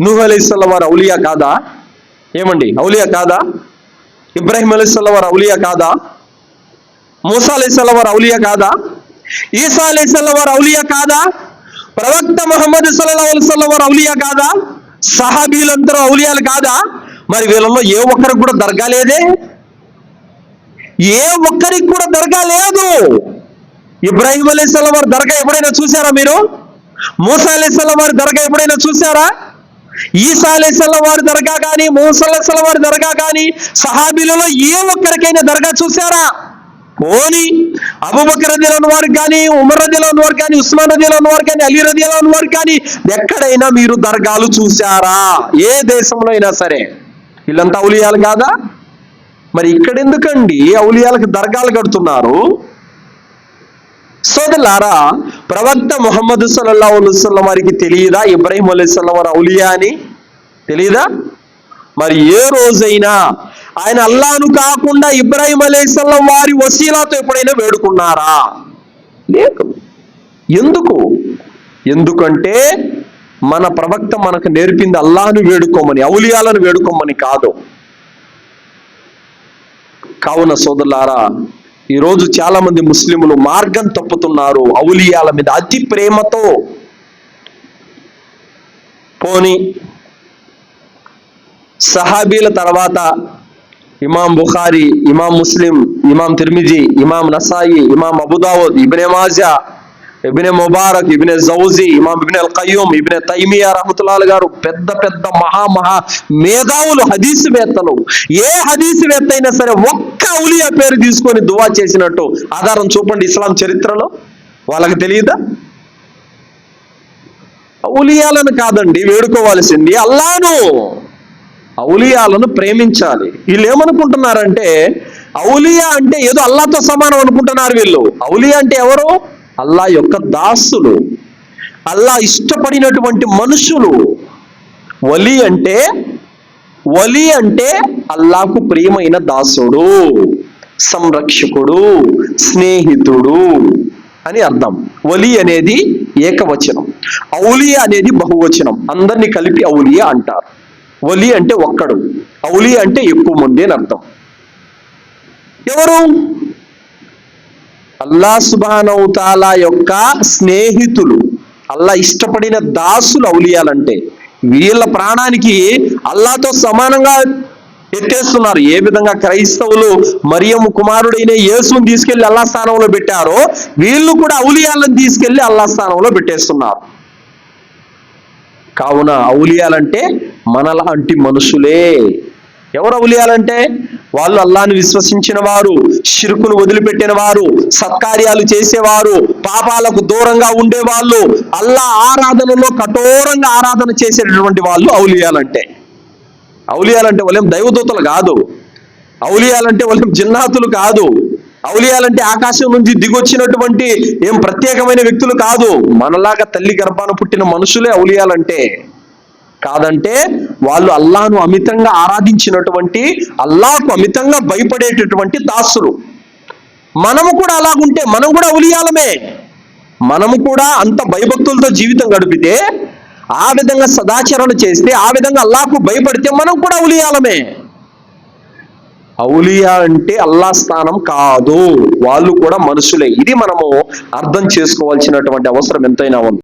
నూహ్ అలీస్లం వారు ఔలియా కాదా? ఏమండి? ఔలియా కాదా? ఇబ్రాహిం అలీస్లం వారు ఔలియా కాదా? మూసా అలీస్లం వారు అవులియా కాదా? ఈసా అలీస్లం వారు అవులియా కాదా? ప్రవక్త మొహమ్మద్ సల్లాహు అలైస్లం వారు అవులియా కాదా? సహాబీలందరూ ఔలియాలు కాదా? మరి వీళ్ళలో ఏ ఒక్కరికి కూడా దర్గా లేదే? ఏ ఒక్కరికి కూడా దర్గా లేదు. ఇబ్రాహిం అలీస్లం వారి దర్గా ఎప్పుడైనా చూసారా మీరు? మూసా అలీస్లం వారి దర్గా ఎప్పుడైనా చూసారా ఈసాలేసల అలీస్లం వారి దర్గా కానీ మూసలేసల అలీస్లం వారి దర్గా కానీ సహాబీలలో ఏ ఒక్కరికైనా దర్గా చూసారా ఓని అబుబకర్ రదిలోని వారికి కానీ ఉమర్ రదిలోని వారు కానీ ఉస్మాన్ రదిలోని వారు కానీ అలీ రదిలోని వారు కానీ ఎక్కడైనా మీరు దర్గాలు చూసారా ఏ దేశంలో అయినా సరే. వీళ్ళంతా ఔలియాలు కాదా? మరి ఇక్కడ ఎందుకండి ఔలియాలకు దర్గాలు కడుతున్నారు. సోదరులారా ప్రవక్త ముహమ్మద్ సల్లా అలైహి వారికి తెలియదా? ఇబ్రాహీం అలైహిస్సలాం వారు ఔలియా అని? తెలియదా మరి ఏ రోజైనా ఆయన అల్లాను కాకుండా ఇబ్రాహీం అలైహిస్సలాం వారి వసీలాతో ఎప్పుడైనా వేడుకున్నారా? లేదు. ఎందుకు? ఎందుకంటే మన ప్రవక్త మనకు నేర్పింది అల్లాను వేడుకోమని ఔలియాలను వేడుకోమని కాదు. కావున సోదరులారా ఈరోజు చాలా మంది ముస్లింలు మార్గం తప్పుతున్నారు. ఔలియాల మీద అతి ప్రేమతో పోని సహాబీల తర్వాత ఇమాం బుఖారి ఇమాం ముస్లిం ఇమాం తిర్మిజీ ఇమాం నసాయి ఇమాం అబుదావుద్ ఇబ్నేమాజా ఇబ్నే ముబారక్ ఇబ్నే జౌజీ ఇమాం ఇబ్నే అల్ కయ్యూమ్ ఇబ్నే తైమియా రహమతుల్లాల్ గారు పెద్ద పెద్ద మహా మహా మేధావులు హదీసు వేత్తలు. ఏ హదీసు వేత్త అయినా సరే ఒక్క ఔలియా పేరు తీసుకొని దువా చేసినట్టు ఆధారం చూపండి ఇస్లాం చరిత్రలో. వాళ్ళకి తెలియదా? ఔలియాలను కాదండి వేడుకోవాల్సింది అల్లాను. ఔలియాలను ప్రేమించాలి. వీళ్ళు ఏమనుకుంటున్నారంటే ఔలియా అంటే ఏదో అల్లాతో సమానం అనుకుంటున్నారు వీళ్ళు. ఔలియా అంటే ఎవరు? అల్లా యొక్క దాసులు అల్లా ఇష్టపడినటువంటి మనుషులు. వలి అంటే వలి అంటే అల్లాకు ప్రియమైన దాసుడు సంరక్షకుడు స్నేహితుడు అని అర్థం. వలి అనేది ఏకవచనం. ఔలియా అనేది బహువచనం. అందరినీ కలిపి ఔలియా అంటారు. వలి అంటే ఒక్కడు ఔలి అంటే ఎక్కువ మంది అని అర్థం. ఎవరు? అల్లా సుబానవుతాలా యొక్క స్నేహితులు అల్లా ఇష్టపడిన దాసులు అవులియాలంటే వీళ్ళ ప్రాణానికి అల్లాతో సమానంగా ఎత్తేస్తున్నారు. ఏ విధంగా క్రైస్తవులు మరియము కుమారుడైన యేసును తీసుకెళ్ళి అల్లా స్థానంలో పెట్టారో వీళ్ళు కూడా ఔలియాలను తీసుకెళ్ళి అల్లా స్థానంలో పెట్టేస్తున్నారు. కావున ఔలియాలంటే మనలాంటి మనుషులే. ఎవరు ఔలియాలంటే? వాళ్ళు అల్లాను విశ్వసించిన వారు షిరుకును వదిలిపెట్టిన వారు సత్కార్యాలు చేసేవారు పాపాలకు దూరంగా ఉండేవాళ్ళు అల్లా ఆరాధనలో కఠోరంగా ఆరాధన చేసేటటువంటి వాళ్ళు ఔలియాలంటే. ఔలియాలంటే వాళ్ళేం దైవదూతలు కాదు. ఔలియాలంటే వాళ్ళేం జిన్నాతులు కాదు. ఔలియాలంటే ఆకాశం నుంచి దిగొచ్చినటువంటి ఏం ప్రత్యేకమైన వ్యక్తులు కాదు. మనలాగా తల్లి గర్భాన పుట్టిన మనుషులే ఔలియాలంటే. కాదంటే వాళ్ళు అల్లాను అమితంగా ఆరాధించినటువంటి అల్లాకు అమితంగా భయపడేటటువంటి దాసులు. మనము కూడా అలాగుంటే మనం కూడా ఉలియాలమే. మనము కూడా అంత భయభక్తులతో జీవితం గడిపితే ఆ విధంగా సదాచరణ చేస్తే ఆ విధంగా అల్లాకు భయపడితే మనం కూడా ఉలియాలమే. ఔలియా అంటే అల్లా స్థానం కాదు. వాళ్ళు కూడా మనుషులే. ఇది మనము అర్థం చేసుకోవాల్సినటువంటి అవసరం ఎంతైనా ఉంది.